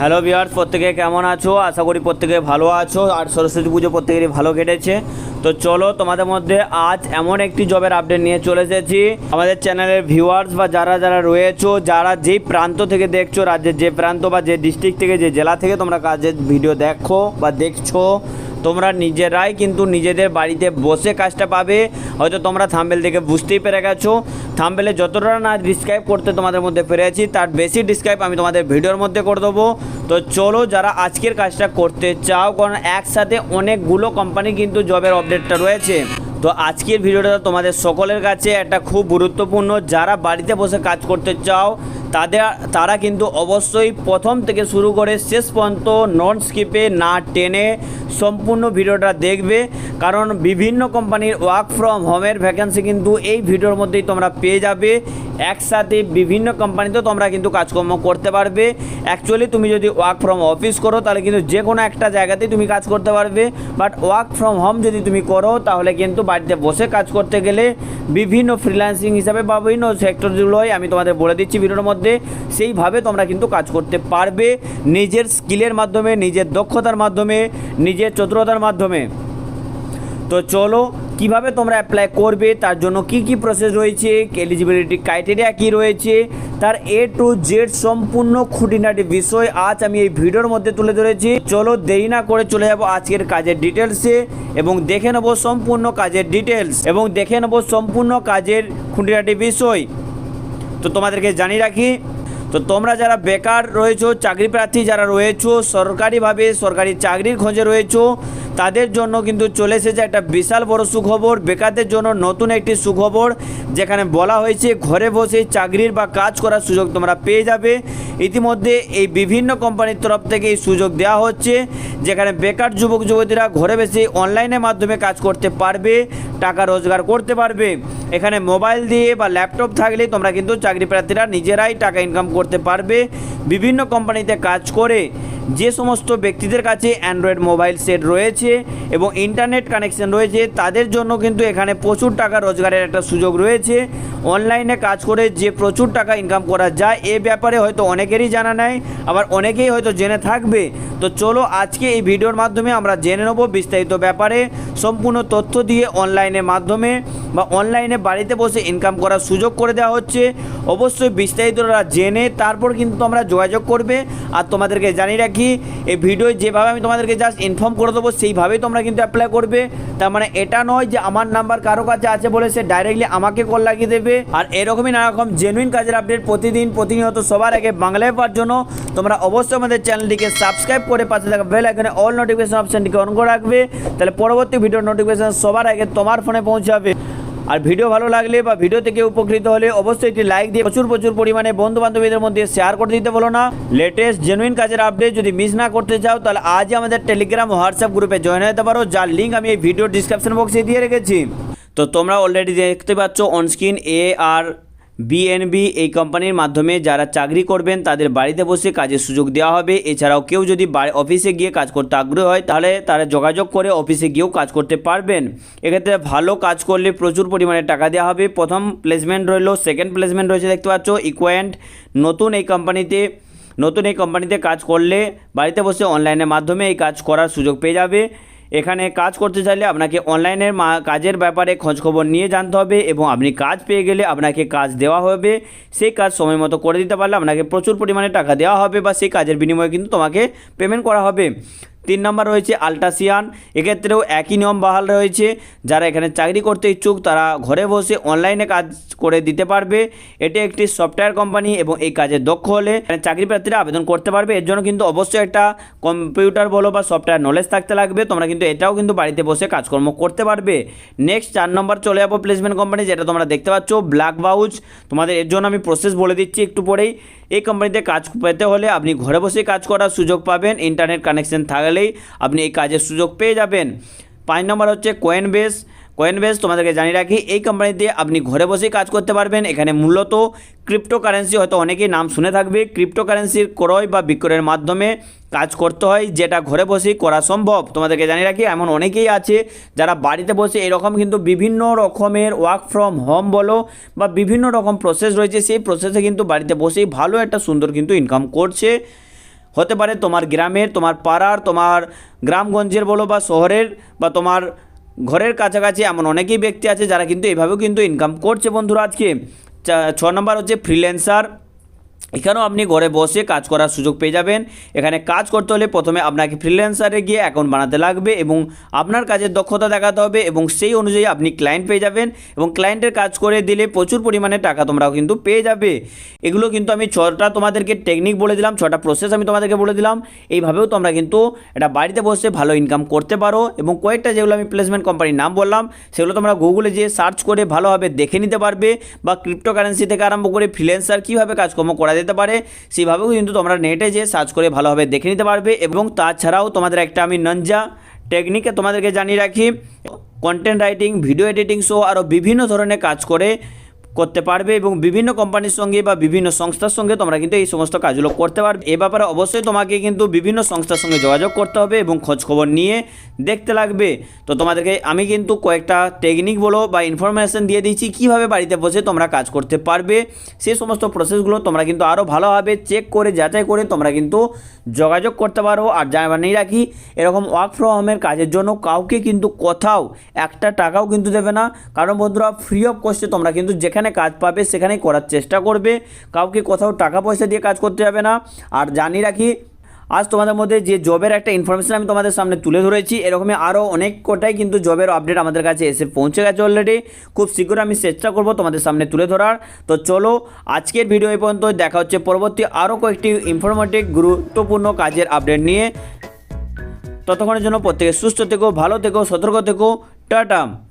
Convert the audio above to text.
Hello Bihar প্রত্যেকে কেমন আছো? আশা করি প্রত্যেকে ভালো আছো। আর সরস্বতী পুজো প্রত্যেকেরই ভালো কেটেছে। তো চলো, তোমাদের মধ্যে আজ এমন একটি জবের আপডেট নিয়ে চলে এসেছি। আমাদের চ্যানেলের ভিউয়ার্স বা যারা যারা রয়েছো, যারা যেই প্রান্ত থেকে দেখছ, রাজ্যের যে প্রান্ত বা যে ডিস্ট্রিক্ট থেকে, যে জেলা থেকে তোমরা কাজের ভিডিও দেখো বা দেখছ, তোমরা নিজেরাই কিন্তু নিজেদের বাড়িতে বসে কাজটা পাবে। হয়তো তোমরা থাম্বেল দেখে বুঝতেই পেরে গেছো। থাম্বেলে যতটা না ডিসক্রাইব করতে তোমাদের মধ্যে পেরেছি তার বেশি ডিসক্রাইব আমি তোমাদের ভিডিওর মধ্যে করে দেবো। তো চলো যারা আজকের কাজটা করতে চাও, কারণ একসাথে অনেকগুলো কোম্পানি কিন্তু জবের আপডেটটা রয়েছে। তো আজকের ভিডিওটা তোমাদের সকলের কাছে একটা খুব গুরুত্বপূর্ণ, যারা বাড়িতে বসে কাজ করতে চাও, তাদের, তারা কিন্তু অবশ্যই প্রথম থেকে শুরু করে শেষ পর্যন্ত নন স্কিপে না টেনে সম্পূর্ণ ভিডিওটা দেখবে। কারণ বিভিন্ন কোম্পানির ওয়ার্ক ফ্রম হোমের ভ্যাকেন্সি কিন্তু এই ভিডিওর মধ্যেই তোমরা পেয়ে যাবে। একসাথে বিভিন্ন কোম্পানিতেও তোমরা কিন্তু কাজকর্ম করতে পারবে। অ্যাকচুয়ালি তুমি যদি ওয়ার্ক ফ্রম অফিস করো, তাহলে কিন্তু যে কোনো একটা জায়গাতেই তুমি কাজ করতে পারবে। বাট ওয়ার্ক ফ্রম হোম যদি তুমি করো, তাহলে কিন্তু বাড়িতে বসে কাজ করতে গেলে বিভিন্ন ফ্রিল্যান্সিং হিসাবে বা বিভিন্ন সেক্টরগুলোই আমি তোমাদের বলে দিচ্ছি ভিডিওর মধ্যে, সেইভাবে তোমরা কিন্তু কাজ করতে পারবে। নিজের স্কিলের মাধ্যমে, নিজের দক্ষতার মাধ্যমে, নিজের চতুরতার মাধ্যমে। তো চলো, কীভাবে তোমরা অ্যাপ্লাই করবে, তার জন্য কি কি প্রসেস রয়েছে এলিজিবিলিটি ক্রাইটেরিয়া কি রয়েছে, তার এ টু জেড সম্পূর্ণ খুঁটিনাটি বিষয় আজ আমি এই ভিডিওর মধ্যে তুলে ধরেছি। চলো দেরি না করে চলে যাব আজকের কাজের ডিটেলসে এবং দেখে নেব সম্পূর্ণ কাজের ডিটেলস এবং দেখে নেব সম্পূর্ণ কাজের খুঁটিনাটি বিষয়। তো তোমাদেরকে জানিয়ে রাখি, তো তোমরা যারা বেকার রয়েছো চাকরি প্রার্থী যারা রয়েছো, সরকারিভাবে সরকারি চাকরির খোঁজে রয়েছো তাদের জন্য কিন্তু চলে এসেছে একটা বিশাল বড় সুখবর। বেকারদের জন্য নতুন একটি সুখবর, যেখানে বলা হয়েছে ঘরে বসে চাকরির বা কাজ করার সুযোগ তোমরা পেয়ে যাবে। ইতিমধ্যে এই বিভিন্ন কোম্পানির তরফ থেকে এই সুযোগ দেওয়া হচ্ছে, যেখানে বেকার যুবক যুবতীরা ঘরে বসে অনলাইনের মাধ্যমে কাজ করতে পারবে। টাকা রোজগার করতে পারবে। এখানে মোবাইল দিয়ে বা ল্যাপটপ থাকলে তোমরা কিন্তু চাকরি প্রার্থীরা নিজেরাই টাকা ইনকাম করতে পারবে। বিভিন্ন কোম্পানিতে কাজ করে যে সমস্ত ব্যক্তিদের কাছে অ্যান্ড্রয়েড মোবাইল সেট রয়েছে এবং ইন্টারনেট কানেকশন রয়েছে, তাদের জন্য কিন্তু এখানে প্রচুর টাকা রোজগারের একটা সুযোগ রয়েছে। অনলাইনে কাজ করে যে প্রচুর টাকা ইনকাম করা যায়, এ ব্যাপারে হয়তো অনেকেরই জানা নেই, আবার অনেকেই হয়তো জেনে থাকবে। তো চলো আজকে এই ভিডিওর মাধ্যমে আমরা জেনে নেব বিস্তারিত ব্যাপারে। সম্পূর্ণ তথ্য দিয়ে অনলাইনের মাধ্যমে বা অনলাইনে বাড়িতে বসে ইনকাম করার সুযোগ করে দেওয়া হচ্ছে। অবশ্যই বিস্তারিতরা জেনে তারপর কিন্তু আমরা যোগাযোগ করবে। আর তোমাদেরকে জানিয়ে রাখি, এই ভিডিও যেভাবে আমি তোমাদেরকে জাস্ট ইনফর্ম করে দেবো, সেইভাবেই তোমরা কিন্তু অ্যাপ্লাই করবে। তার মানে এটা নয় যে আমার নাম্বার কারও কাছে আছে বলে সে ডাইরেক্টলি আমাকে কল লাগিয়ে দেবে। আর এরকমই নানা রকম জেনুইন কাজের আপডেট প্রতিদিন, প্রতিনিয়ত সবার আগে বাংলায় পাওয়ার জন্য তোমরা অবশ্যই আমাদের চ্যানেলটিকে সাবস্ক্রাইব করে পাশে থাকা বেল এখানে অল নোটিফিকেশন অপশানটিকে অন করে রাখবে। তাহলে পরবর্তী ভিডিওর নোটিফিকেশন সবার আগে তোমার ফোনে পৌঁছাবে। আর ভিডিও ভালো লাগলে বা ভিডিও থেকে উপকৃত হলে অবশ্যই একটি লাইক দিয়ে প্রচুর প্রচুর পরিমাণে বন্ধু বান্ধবীদের মধ্যে শেয়ার করে দিতে বলো না। লেটেস্ট জেনুইন কাজের আপডেট যদি মিস না করতে চাও, তাহলে আজই আমাদের টেলিগ্রাম হোয়াটসঅ্যাপ গ্রুপে জয়েন হতে পারো, যার লিঙ্ক আমি এই ভিডিও ডিসক্রিপশন বক্সে দিয়ে রেখেছি। তো তোমরা অলরেডি দেখতে পাচ্ছ অনস্ক্রিন এ আর বিএনবি এই কোম্পানির মাধ্যমে যারা চাকরি করবেন, তাদের বাড়িতে বসে কাজের সুযোগ দেওয়া হবে। এছাড়াও কেউ যদি অফিসে গিয়ে কাজ করতে আগ্রহ হয়, তাহলে তারা যোগাযোগ করে অফিসে গিয়েও কাজ করতে পারবেন। এক্ষেত্রে ভালো কাজ করলে প্রচুর পরিমাণে টাকা দেওয়া হবে। প্রথম প্লেসমেন্ট রইল সেকেন্ড প্লেসমেন্ট রয়েছে, দেখতে পাচ্ছ ইকুয়েন্ট নতুন এই কোম্পানিতে, নতুন এই কোম্পানিতে কাজ করলে বাড়িতে বসে অনলাইনের মাধ্যমে এই কাজ করার সুযোগ পেয়ে যাবে। এখানে কাজ করতে চাইলে আপনাকে অনলাইনের কাজের ব্যাপারে খোঁজখবর নিয়ে জানতে হবে এবং আপনি কাজ পেয়ে গেলে আপনাকে কাজ দেওয়া হবে। সেই কাজ সময় মতো করে দিতে পারলে আপনাকে প্রচুর পরিমাণে টাকা দেওয়া হবে বা সেই কাজের বিনিময়ে কিন্তু তোমাকে পেমেন্ট করা হবে। তিন নম্বর রয়েছে আলটাসিয়ান এক্ষেত্রেও একই নিয়ম বহাল রয়েছে। যারা এখানে চাকরি করতে ইচ্ছুক, তারা ঘরে বসে অনলাইনে কাজ করে দিতে পারবে। এটি একটি সফটওয়্যার কোম্পানি এবং এই কাজে দক্ষ হলে চাকরি প্রার্থীরা আবেদন করতে পারবে। এর জন্য কিন্তু অবশ্যই একটা কম্পিউটার বলো বা সফটওয়্যার নলেজ থাকতে লাগবে। তোমরা কিন্তু এটাও কিন্তু বাড়িতে বসে কাজকর্ম করতে পারবে। নেক্সট, চার নম্বর চলে যাব প্লেসমেন্ট কোম্পানি যেটা তোমরা দেখতে পাচ্ছ, ব্ল্যাক বাউচ তোমাদের এর জন্য আমি প্রসেস বলে দিচ্ছি একটু পরেই। এই কোম্পানিতে কাজ পেতে হলে আপনি ঘরে বসে কাজ করার সুযোগ পাবেন ইন্টারনেট কানেকশন থাকলেই আপনি এই কাজের সুযোগ পেয়ে যাবেন। পাঁচ নম্বর হচ্ছে কোয়েন বেস কয়েনবেস তোমাদেরকে জানিয়ে রাখি, এই কোম্পানিতে আপনি ঘরে বসেই কাজ করতে পারবেন। এখানে মূলত ক্রিপ্টোকারেন্সি হয়তো অনেকেই নাম শুনে থাকবে ক্রিপ্টোকারেন্সির ক্রয় বা বিক্রয়ের মাধ্যমে কাজ করতে হয়, যেটা ঘরে বসেই করা সম্ভব। তোমাদেরকে জানিয়ে রাখি, এমন অনেকেই আছে যারা বাড়িতে বসে এরকম কিন্তু বিভিন্ন রকমের ওয়ার্ক ফ্রম হোম বলো বা বিভিন্ন রকম প্রসেস রয়েছে, সেই প্রসেসে কিন্তু বাড়িতে বসেই ভালো একটা সুন্দর কিন্তু ইনকাম করছে। হতে পারে তোমার গ্রামের, তোমার পাড়ার, তোমার গ্রামগঞ্জের বলো বা শহরের বা তোমার ঘরের কাছাকাছি এমন অনেকেই ব্যক্তি আছে যারা কিন্তু এভাবেও কিন্তু ইনকাম করছে বন্ধুরা আজকে। ছ নম্বর হচ্ছে ফ্রিল্যান্সার এখানেও আপনি ঘরে বসে কাজ করার সুযোগ পেয়ে যাবেন। এখানে কাজ করতে হলে প্রথমে আপনাকে ফ্রিল্যান্সারে গিয়ে অ্যাকাউন্ট বানাতে লাগবে এবং আপনার কাজের দক্ষতা দেখাতে হবে এবং সেই অনুযায়ী আপনি ক্লায়েন্ট পেয়ে যাবেন এবং ক্লায়েন্টের কাজ করে দিলে প্রচুর পরিমাণে টাকা তোমরাও কিন্তু পেয়ে যাবে। এগুলো কিন্তু আমি ছটা তোমাদেরকে টেকনিক বলে দিলাম, ছটা প্রসেস আমি তোমাদেরকে বলে দিলাম। এইভাবেও তোমরা কিন্তু এটা বাড়িতে বসে ভালো ইনকাম করতে পারো এবং কয়েকটা যেগুলো আমি প্লেসমেন্ট কোম্পানির নাম বললাম, সেগুলো তোমরা গুগলে যেয়ে সার্চ করে ভালোভাবে দেখে নিতে পারবে বা ক্রিপ্টোকারেন্সি থেকে আরম্ভ করে ফ্রিল্যান্সার কীভাবে কাজকর্ম করা যেতে পারে। সেইভাবেও কিন্তু তোমরা নেটে যেয়ে সার্চ করে ভালোভাবে দেখে নিতে পারবে এবং তাছাড়াও তোমাদের একটা আমি নঞ্জা টেকনিকে তোমাদেরকে জানিয়ে রাখি। কন্টেন্ট রাইটিং ভিডিও এডিটিং সহ আরও বিভিন্ন ধরনের কাজ করে করতে পারবে এবং বিভিন্ন কোম্পানির সঙ্গে বা বিভিন্ন সংস্থার সঙ্গে তোমরা কিন্তু এই সমস্ত কাজগুলো করতে পারবে। এ ব্যাপারে অবশ্যই তোমাকে কিন্তু বিভিন্ন সংস্থার সঙ্গে যোগাযোগ করতে হবে এবং খোঁজ খবর নিয়ে দেখতে লাগবে। তো তোমাদেরকে আমি কিন্তু কয়েকটা টেকনিক বলো বা ইনফরমেশন দিয়ে দিচ্ছি কীভাবে বাড়িতে বসে তোমরা কাজ করতে পারবে। সেই সমস্ত প্রসেসগুলো তোমরা কিন্তু আরও ভালোভাবে চেক করে, যাচাই করে তোমরা কিন্তু যোগাযোগ করতে পারো। আর জানিয়ে রাখি, এরকম ওয়ার্ক ফ্রম হোমের কাজের জন্য কাউকে কিন্তু কোথাও একটা টাকাও কিন্তু দেবে না। কারণ বন্ধুরা ফ্রি অফ কস্টে তোমরা কিন্তু যেখানে কাজ পাবে সেখানেই করার চেষ্টা করবে। কাউকে কোথাও টাকা পয়সা দিয়ে কাজ করতে যাবে না। আর জানিয়ে রাখি, আজ তোমাদের মধ্যে যে জবের একটা ইনফরমেশন আমি তোমাদের সামনে তুলে ধরেছি, এরকমই আরও অনেক কটাই কিন্তু জবের আপডেট আমাদের কাছে এসে পৌঁছে গেছে অলরেডি খুব শীঘ্র আমি চেষ্টা করব তোমাদের সামনে তুলে ধরার। তো চলো, আজকের ভিডিও এই পর্যন্ত দেখা হচ্ছে পরবর্তী আরও কয়েকটি ইনফরমেটিভ গুরুত্বপূর্ণ কাজের আপডেট নিয়ে। ততক্ষণের জন্য প্রত্যেকে সুস্থ থেকো, ভালো থেকো, সতর্ক থেকো। টাটা।